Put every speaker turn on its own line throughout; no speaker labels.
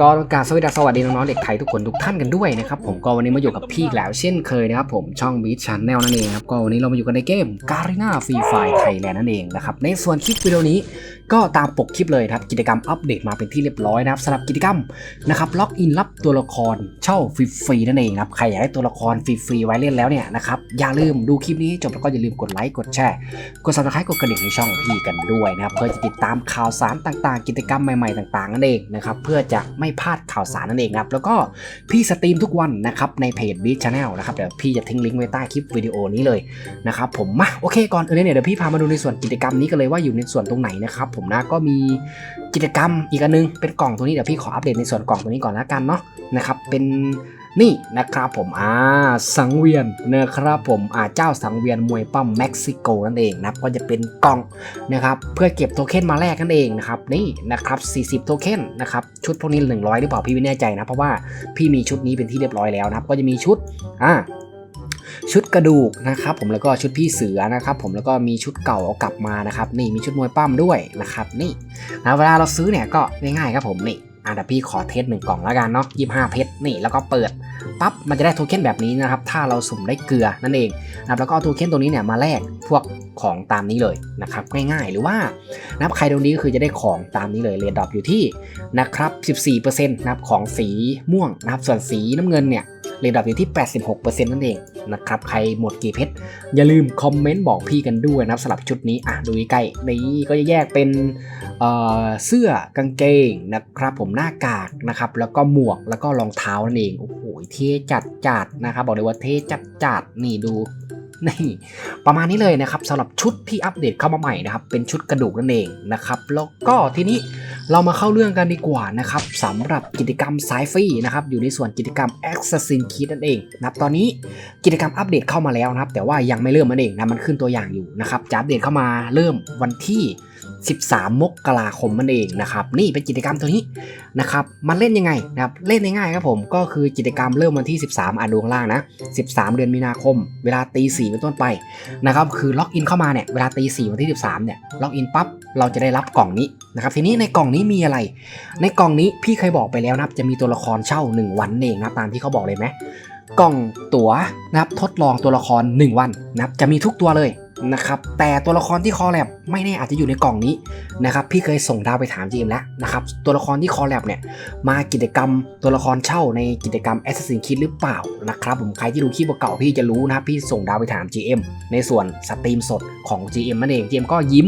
ก็ต้องการสวัสดีสวัสดีน้องๆเด็กไทยทุกคนทุกท่านกันด้วยนะครับผมก็วันนี้มาอยู่กับพี่อีกแล้วเช่นเคยนะครับผมช่องบีช h นแนลนั่นเองครับก็วันนี้เรามาอยู่กันในเกม Garena Free Fire Thailand นั่นเองนะครับในส่วนคลิปวิดีโอนี้ ก็ตามปกคลิปเลยครับกิจกรรมอัปเดตมาเป็นที่เรียบร้อยนะครับสำหรับกิจกรรมนะครับล็อกอินรับตัวละครเช่าฟรีๆนั่นเองครับใครอยากได้ตัวละครฟรีๆไว้เล่นแล้วเนี่ยนะครับอย่าลืมดูคลิปนี้จบแล้วก็อย่าลืมกดไลค์กดแชร์กด subscribe กดกระดิ่งในช่องพี่กันด้วยนะครับเพื่อจะติดตามข่าวสารต่างๆ กิจกรรมใหม่ๆต่างๆนั่นเองนะครับเพื่อจะไม่พลาดข่าวสารนั่นเองครับแล้วก็พี่สตรีมทุกวันนะครับในเพจ b ี c h Channel นะครับเดี๋ยวพี่จะทิ้งลิงก์ไว้ใต้คลิปวิดีโอนี้เลยนะครับผมมาโอเคก่อนอื่นเนี่ยเดี๋ยวพี่พามาดูในส่วนกิจกรรมนี้กันเลยว่าอยู่ในส่วนตรงไหนนะครับผมนะก็มีกิจกรรมอีกอันนึงเป็นกล่องตัวนี้เดี๋ยวพี่ขออัปเดตในส่วนกล่องตัวนี้ก่อนละกันเนาะนะครับเป็นนี่นะครับผมอ่าสังเวียนนะครับผมอ่าเจ้าสังเวียนมวยปั้มเม็กซิโกนั่นเองนะก็จะเป็นกล่องนะครับเพื่อเก็บโทเค็นมาแลกนั่นเองนะครับนี่นะครับ40 โทเค็นนะครับชุดพวกนี้ 100 หรือเปล่าพี่ไม่แน่ใจนะ เพราะว่าพี่มีชุดนี้เป็นที่เรียบร้อยแล้วนะครับก็จะมีชุดอ่า ชุดกระดูกนะครับผมแล้วก็ชุดพี่เสือนะครับผมแล้วก็มีชุดเก่าเอากลับมานะครับนี่มีชุดมวยปั้มด้วยนะครับนี่นะเวลาเราซื้อเนี่ยก็ง่ายๆครับผมนี่อะเดี๋ยวพี่ขอเทสหนึ่งกล่องแล้วกันเนาะ25เพชรนี่แล้วก็เปิดปั๊บมันจะได้โทเค็นแบบนี้นะครับถ้าเราสุ่มได้เกลือนั่นเองนะครับแล้วก็เอาโทเค็นตัวนี้เนี่ยมาแลกพวกของตามนี้เลยนะครับง่ายๆหรือว่านะครับใครตรงนี้ก็คือจะได้ของตามนี้เลยเรียนดรอปอยู่ที่นะครับ14%นะครับของสีม่วงนะครับส่วนสีน้ำเงินเนี่ย เรียนดรอปอยู่ที่ 86%นั่นเองนะครับ ใครหมดกี่เพชร อย่าลืมคอมเมนต์บอกพี่กันด้วยนะครับสำหรับชุดนี้ อะ ดูใกล้นี้ก็จะแยกเป็นเอ่อเสื้อกางเกงนะครับ ผมหน้ากากนะครับ แล้วก็หมวกแล้วก็รองเท้านั่นเอง โอ้โห เท่จัดจัดนะครับ บอกเลยว่าเท่จัดจัดนี่ดูนี่ประมาณนี้เลยนะครับสำหรับชุดที่อัปเดตเข้ามาใหม่นะครับ เป็นชุดกระดูกนั่นเองนะครับ แล้วก็ทีนี้ เรามาเข้าเรื่องกันดีกว่านะครับสำหรับกิจกรรมสายฟรีนะครับอยู่ในส่วนกิจกรรม Assassin Creed นั่นเองนะครับตอนนี้กิจกรรมอัปเดตเข้ามาแล้วนะครับแต่ว่ายังไม่เริ่มนั่นเองนะมันขึ้นตัวอย่างอยู่นะครับจะอัปเดตเข้ามาเริ่มวันที่ 13 มกราคมนั่นเองนะครับนี่เป็นกิจกรรมตัวนี้นะครับมันเล่นยังไงนะครับเล่นง่ายๆครับผมก็คือกิจกรรมเริ่มวันที่ 13อ่านดวงล่างนะ 13 เดือนมีนาคม เวลาตีสี่เป็นต้นไปนะครับคือล็อกอินเข้ามาเนี่ยเวลาตีสี่วันที่ 13เนี่ยล็อกอินปั๊บเราจะได้รับกล่องนี้นะครับทีนี้ในกล่องนี้มีอะไร ในกล่องนี้พี่เคยบอกไปแล้วนะครับจะมีตัวละครเช่า 1 วันเองนะตามที่เขาบอกเลยไหมกล่องตั๋วนะครับทดลองตัวละคร 1 วันนะครับจะมีทุกตัวเลย นะครับแต่ตัวละครที่คอแลบไม่แน่อาจจะอยู่ในกล่องนี้นะครับพี่เคยส่งดาวไปถามจีมแล้วนะครับตัวละครที่คอแลบเนี่ยมากิจกรรมตัวละครเช่าในกิจกรรม Assassin's Creed หรือเปล่านะครับผมใครที่ดูคลิปเก่าๆพี่จะรู้นะพี่ส่งดาวไปถาม GM ในส่วนสตรีมสดของ GM นั่นเอง GM ก็ยิ้ม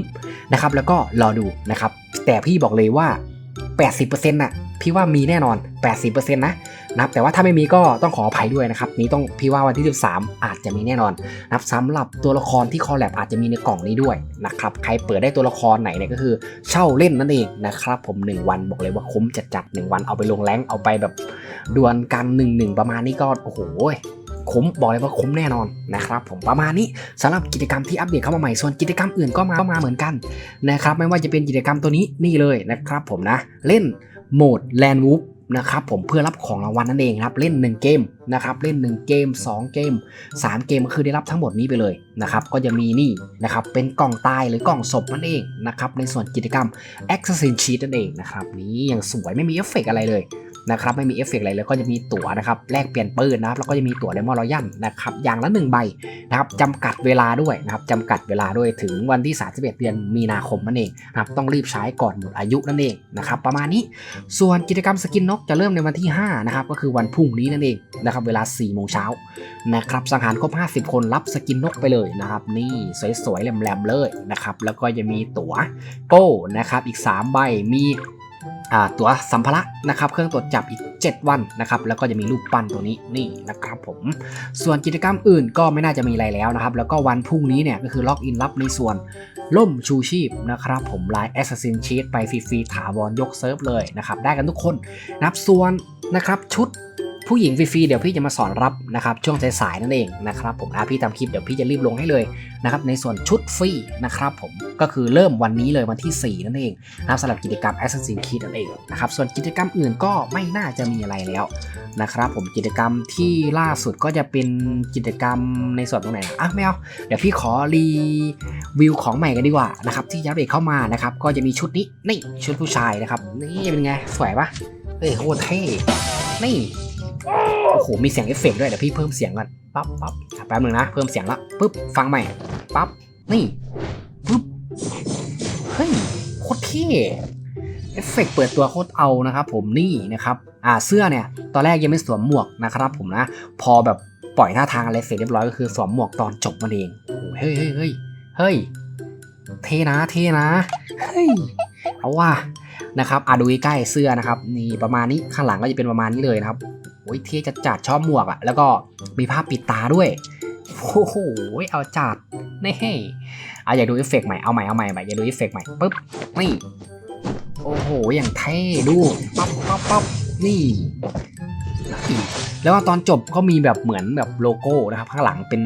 นะครับแล้วก็รอดูนะครับแต่พี่บอกเลยว่า 80%น่ะ พี่ว่ามีแน่นอน 80%นะนะครับแต่ว่าถ้าไม่มีก็ต้องขออภัยด้วยนะครับนี้ต้องพี่ว่าวันที่ 13 อาจจะมีแน่นอนนะครับสำหรับตัวละครที่คอลแลบอาจจะมีในกล่องนี้ด้วยนะครับใครเปิดได้ตัวละครไหนเนี่ยก็คือเช่าเล่นนั่นเองนะครับผม 1 วันบอกเลยว่าคุ้มจัดๆ1วันเอาไปลงแรงเอาไปแบบดวลกัน1 1ประมาณนี้ก็โอ้โหคุ้มบอกเลยว่าคุ้มแน่นอนนะครับผมประมาณนี้สำหรับกิจกรรมที่อัปเดตเข้ามาใหม่ส่วนกิจกรรมอื่นก็มาก็มาเหมือนกันนะครับไม่ว่าจะเป็นกิจกรรมตัวนี้นี่เลยนะครับผมนะเล่น โหมดแลนวูฟนะครับผมเพื่อรับของรางวัลนั่นเองครับเล่น 1 เกมนะครับเล่น 1 เกม 2 เกม 3 เกมก็คือได้รับทั้งหมดนี้ไปเลยนะครับก็จะมีนี่นะครับเป็นกล่องตายหรือกล่องศพนั่นเองนะครับในส่วนกิจกรรม a c c e s s i n Sheet นั่นเองนะครับนี่อย่างสวยไม่มีเอฟเฟกต์อะไรเลย นะครับไม่มีเอฟเฟกต์อะไรเลยก็จะมีตั๋วนะครับแลกเปลี่ยนปืนนะครับแล้วก็จะมีตั๋วเดมอนรอยัลนะครับอย่างละ1ใบนะครับจำกัดเวลาด้วยนะครับจำกัดเวลาด้วยถึงวันที่ 31 เดือนมีนาคมนั่นเองนะครับต้องรีบใช้ก่อนหมดอายุนั่นเองนะครับประมาณนี้ส่วนกิจกรรมสกินนกจะเริ่มในวันที่5นะครับก็คือวันพรุ่งนี้นั่นเองนะครับเวลา4โมงเช้านะครับสังหารครบ 50 คนรับสกินนกไปเลยนะครับนี่สวยๆแหลมๆเลยนะครับแล้วก็จะมีตั๋วโก้นะครับอีก 3 ใบมี ตั๋วสัมภาระนะครับเครื่องตรวจจับอีก 7 วันนะครับแล้วก็จะมีรูปปั้นตัวนี้นี่นะครับผมส่วนกิจกรรมอื่นก็ไม่น่าจะมีอะไรแล้วนะครับแล้วก็วันพรุ่งนี้เนี่ยก็คือล็อกอินรับในส่วนล่มชูชีพนะครับผมลาย Assassin's Creed ไปฟรีๆถาวรยกเซิร์ฟเลยนะครับได้กันทุกคนนะครับส่วนนะครับชุด ผู้หญิงฟรีๆเดี๋ยวพี่จะมาสอนรับนะครับช่วงสายๆนั่นเองนะครับผมนะพี่ทำคลิปเดี๋ยวพี่จะรีบลงให้เลยนะครับในส่วนชุดฟรีนะครับผมก็คือเริ่มวันนี้เลยวันที่ 4 นั่นเองนะครับสำหรับกิจกรรม Assassin's Creed นั่นเองนะครับส่วนกิจกรรมอื่นก็ไม่น่าจะมีอะไรแล้วนะครับผมกิจกรรมที่ล่าสุดก็จะเป็นกิจกรรมในส่วนตรงไหนอะไม่เอาเดี๋ยวพี่ขอรีวิวของใหม่กันดีกว่านะครับที่ยับเดตเข้ามานะครับก็จะมีชุดนี้นี่ชุดผู้ชายนะครับนี่เป็นไงสวยปะเอ้ยโคตรเท่นี่ โอ้โห มีเสียงเอฟเฟกด้วย เดี๋ยวพี่เพิ่มเสียงก่อน ปั๊บปั๊บแป๊บหนึงนะ เพิ่มเสียงละปุ๊บ ฟังใหม่ ปั๊บ นี่ปุ๊บ เฮ้ย โคตรเท่ เอฟเฟกเปิดตัวโคตรเอานะครับผม นี่นะครับ อ่า เสื้อเนี่ย ตอนแรกยังไม่สวมหมวกนะครับผมนะ พอแบบปล่อยท่าทางอะไรเสร็จเรียบร้อยก็คือสวมหมวกตอนจบมันเองโอ้เฮ้ยเฮ้ยเฮ้ยเฮ้ย เท่นะ เท่นะ เฮ้ย เอาว่านะครับอะดูใกล้เสื้อนะครับ นี่ประมาณนี้ ข้างหลังก็จะเป็นประมาณนี้เลยนะครับ อ้ยเท่จัดจัดชอบหมวกอะ่ะแล้วก็มีผ้าปิดตาด้วยโอ้โหเอาจัดนี่อะอยากดูเอฟเฟกต์ใหม่เอาใหม่เอาใหม่ใหม่อยากดูเอฟเฟกต์ใหม่ปุ๊บนี่โอ้โหอย่างเท่ดูปั๊บปั๊บปั๊บนี่แล้วตอนจบก็มีแบบเหมือนแบบโลโก้นะครับข้างหลังเป็น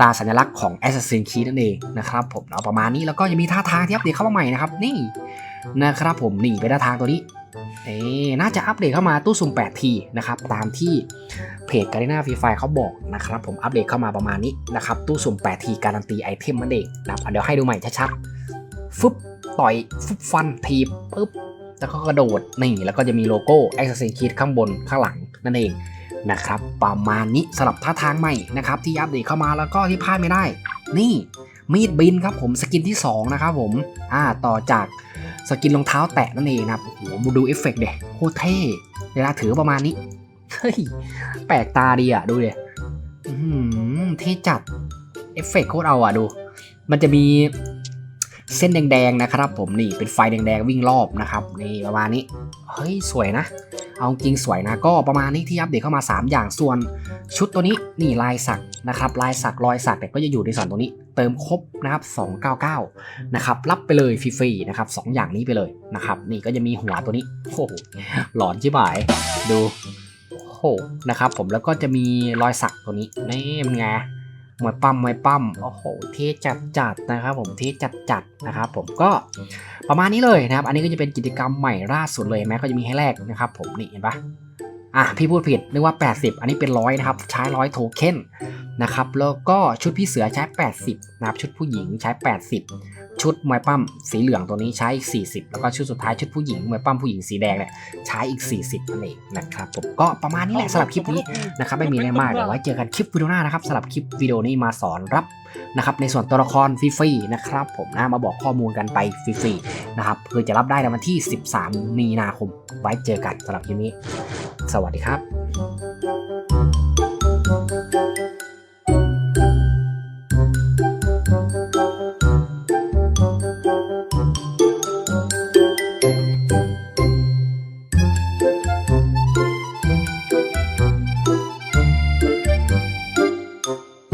ตาสัญลักษณ์ของ Assassin's Creed นั่นเองนะครับผมเอาะประมาณนี้แล้วก็ยังมีท่าทางที่อัปเดตเข้ามาใหม่นะครับนี่นะครับผมนี่เป็นหน้าทางตัวนี้ เอ๊น่าจะอัปเดตเข้ามาตู้สุ่ม 8T นะครับตามที่เพจการ i นาฟรีไฟเขาบอกนะครับผมอัปเดตเข้ามาประมาณนี้นะครับตู้สุ่ม 8T การันตีไอเทมมันเองนะครับเดี๋ยวให้ดูใหม่ชัดๆฟึบต่อยฟึบฟันทีปึ๊บแล้วก็กระโดดนี่แล้วก็จะมีโลโก้ Assassin's Creed ข้างบนข้างหลังนั่นเองนะครับประมาณนี้สำหรับท่าทางใหม่นะครับที่อัปเดตเข้ามาแล้วก็ที่พลาดไม่ได้ นี่มีดบินครับผมสกินที่สองนะครับผมอ่าต่อจาก สกินรองเท้าแตะนั่นเองนะครับโอ้โหมาดูเอฟเฟกต์เด็โคตรเท่เวลาถือประมาณนี้เฮ้ยแปลกตาดีอะดูเดอื้อหือเท่จัดเอฟเฟกต์โคตรเอาอะดู มันจะมีเส้นแดงๆนะครับ ผมนี่เป็นไฟแดงๆวิ่งรอบนะครับนี่ประมาณนี้เฮ้ยสวยนะ เอาจริงสวยนะ ก็ประมาณนี้ที่อัปเดตเข้ามา 3 อย่างส่วนชุดตัวนี้นี่ลายสักนะครับลายสักรอยสักเนี่ยก็จะอยู่ในส่วนตัวนี้ เติมครบนะครับ299นะครับรับไปเลยฟรีๆนะครับสองอย่างนี้ไปเลยนะครับนี่ก็จะมีหัวตัวนี้โอ้โหหลอนชิบหายดูโอ้โหนะครับผมแล้วก็จะมีรอยสักตัวนี้นี่มันไงมวยปั้มมวยปั้มโอ้โหเท่จัดจัดๆนะครับผมเท่จัดจัดๆนะครับผมก็ประมาณนี้เลยนะครับ อันนี้ก็จะเป็นกิจกรรมใหม่ล่าสุดเลยแม้ก็จะมีให้แลกนะครับ ผมนี่เห็นปะอะพี่พูดผิดนึกว่า 80 อันนี้เป็นร้อยนะครับใช้ร้อยโทเค็น นะครับแล้วก็ชุดพี่เสือใช้ 80นะครับชุดผู้หญิงใช้ 80 ชุดมวยปั้มสีเหลืองตัวนี้ใช้อีก 40 แล้วก็ชุดสุดท้ายชุดผู้หญิงมวยปั้มผู้หญิงสีแดงเนี่ยใช้อีก 40นั่นเองนะครับผมก็ประมาณนี้แหละสำหรับคลิปนี้นะครับไม่มีอะไรมากเดี๋ยวไว้เจอกันคลิปวิดีโอหน้านะครับสำหรับคลิปวิดีโอนี้มาสอนรับนะครับในส่วนตัวละครฟรีๆนะครับผมนะมาบอกข้อมูลกันไปฟรีๆนะครับเพื่อจะรับได้ในวันที่ 13 มีนาคมไว้เจอกันสำหรับคลิปนี้ สวัสดีครับ